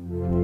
you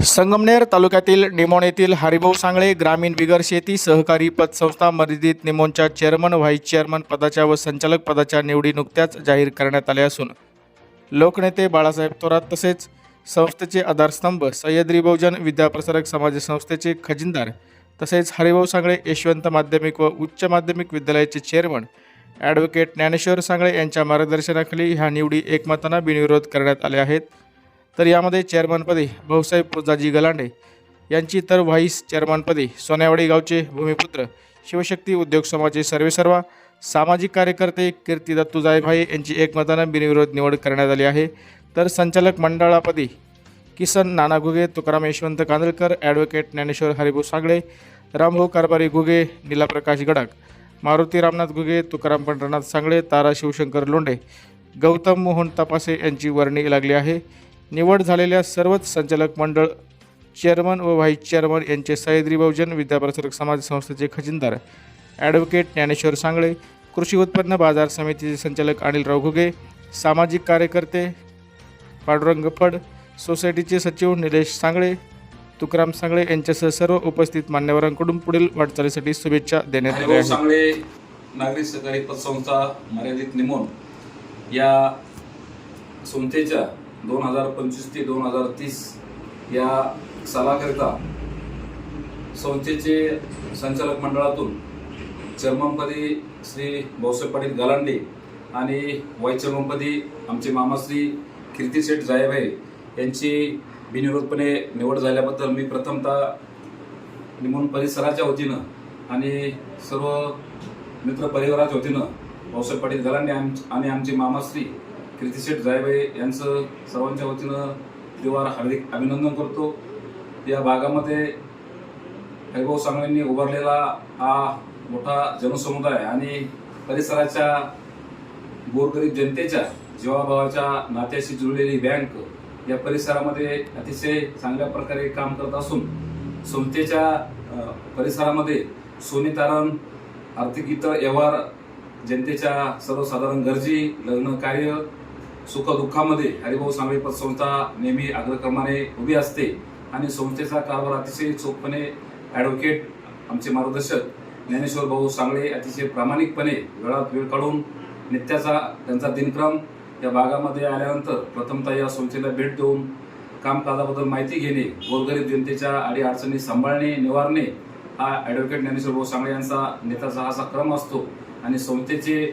Sangamner तालुक्यातील निमोण येथील हरिभाऊ सांगळे ग्रामीण बिगर शेती सहकारी पतसंस्था मर्यादित निमोनच्या चेअरमन व्हाईस चेअरमन पदाच्या व संचालक पदाच्या निवडी नुकत्याच जाहीर करण्यात आल्या असून लोकनेते बाळासाहेब थोरात तसेच संस्थेचे आधारस्तंभ सह्याद्री बहुजन विद्याप्रसारक समाज संस्थेचे खजिनदार तसेच हरिभाऊ सांगळे यशवंत माध्यमिक व उच्च माध्यमिक विद्यालयाचे चेअरमन ॲडव्होकेट ज्ञानेश्वर सांगळे यांच्या मार्गदर्शनाखाली ह्या निवडी एकमतानं बिनविरोध करण्यात आल्या आहेत. तर यामध्ये चेअरमनपदी भाऊसाहेब पुजाजी गलांडे यांची तर व्हाईस चेअरमनपदी सोन्यावाडी गावचे भूमिपुत्र शिवशक्ती उद्योग समाजाचे सर्वेसर्वा सामाजिक कार्यकर्ते कीर्ती दत्तू जायभाई यांची एकमतानं बिनविरोध निवड करण्यात आली आहे. तर संचालक मंडळापदी किसन नाना घुगे तुकाराम यशवंत कांदळकर ॲडव्होकेट ज्ञानेश्वर हरिभाऊ सागळे रामभाऊ कारभारी घुगे नीलाप्रकाश गडाक मारुती रामनाथ घुगे तुकाराम पंढरनाथ सांगळे तारा शिवशंकर लोंढे गौतम मोहन तपासे यांची वर्णी लागली आहे. निवड झालेल्या सर्वच संचालक मंडळ चेअरमन व व्हाईस चेअरमन यांचे सह्याद्री बहुजन विद्याप्रसारक समाज संस्थेचे खजिनदार ॲडव्होकेट ज्ञानेश्वर सांगळे कृषी उत्पन्न बाजार समितीचे संचालक अनिलराव घुगे सामाजिक कार्यकर्ते पांडुरंग फड सोसायटीचे सचिव निलेश सांगळे तुकाराम सांगळे यांच्यासह सर्व उपस्थित मान्यवरांकडून पुढील वाटचालीसाठी शुभेच्छा देण्यात आल्या सांगळे नागरिक सहकारी पतसंस्था मर्यादित निमोन या संस्थेच्या दोन हजार पंचवीस ते दोन हजार तीस या सालाकरिता संस्थेचे संचालक मंडळातून चेअरमनपदी श्री भाऊसाहेब पाटील गालांडे आणि वाईस चेअरमनपदी आमचे मामाश्री कीर्ती शेठ जायभाई यांची बिनविरोधपणे निवड झाल्याबद्दल मी प्रथमतः निमून परिसराच्या वतीनं आणि सर्व मित्र परिवाराच्या वतीनं भाऊसाहेब पाटील गलांडे आम आणि आमचे मामाश्री कीर्तिशेठ जायबाई यांचं सर्वांच्या वतीनं त्रिवार हार्दिक अभिनंदन करतो. या भागामध्ये हरिभाऊ सांगळेंनी उभारलेला हा मोठा जनसमुदाय आणि परिसराच्या गोरगरीब जनतेच्या जीवाभावाच्या नात्याशी जुळलेली बँक या परिसरामध्ये अतिशय चांगल्या प्रकारे काम करत असून संस्थेच्या परिसरामध्ये सोने तारण आर्थिक इतर व्यवहार जनतेच्या सर्वसाधारण गरजी लग्न कार्य सुखदुःखामध्ये हरिभाऊ सांगळे पतसंस्था नेहमी अग्रक्रमाने उभी असते आणि संस्थेचा कारभार अतिशय चोखपणे ॲडव्होकेट आमचे मार्गदर्शक ज्ञानेश्वर भाऊ सांगळे अतिशय प्रामाणिकपणे वेळात वेळ काढून नित्याचा त्यांचा दिनक्रम या भागामध्ये आल्यानंतर प्रथमतः या संस्थेला भेट देऊन कामकाजाबद्दल माहिती घेणे गोरगरीब जनतेच्या आडी अडचणी सांभाळणे निवारणे हा ॲडव्होकेट ज्ञानेश्वर भाऊ सांगळे यांचा नेत्याचा असा क्रम असतो. आणि संस्थेचे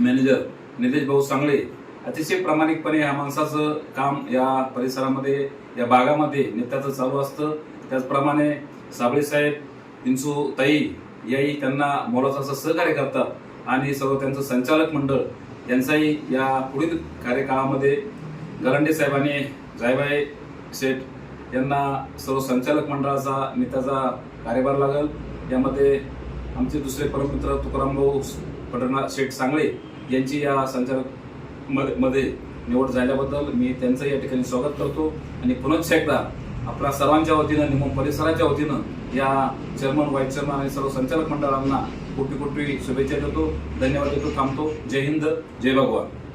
मॅनेजर निलेश भाऊ सांगळे अतिशय प्रामाणिकपणे या माणसाचं काम या परिसरामध्ये या भागामध्ये नेत्याचं चालू असतं. त्याचप्रमाणे साबळे साहेब पिंचू ताई याही त्यांना मोलाचं असं सहकार्य करतात. आणि सर्व त्यांचं संचालक मंडळ यांचाही या पुढील कार्यकाळामध्ये गलांडे साहेबांनी जायबाई शेठ यांना सर्व संचालक मंडळाचा नेत्याचा कार्यभार लागल. यामध्ये आमचे दुसरे परममित्र तुकाराम भाऊ शेठ सांगळे यांची या संचालक मध्ये- मध्ये निवड झाल्याबद्दल मी त्यांचं या ठिकाणी स्वागत करतो. आणि पुनश्च एकदा आपल्या सर्वांच्या वतीनं निमोन परिसराच्या वतीनं या चेअरमन व्हाईस चेअरमन आणि सर्व संचालक मंडळांना कोटी कोटी शुभेच्छा देतो. धन्यवाद देतो थांबतो. जय हिंद जय भगवान.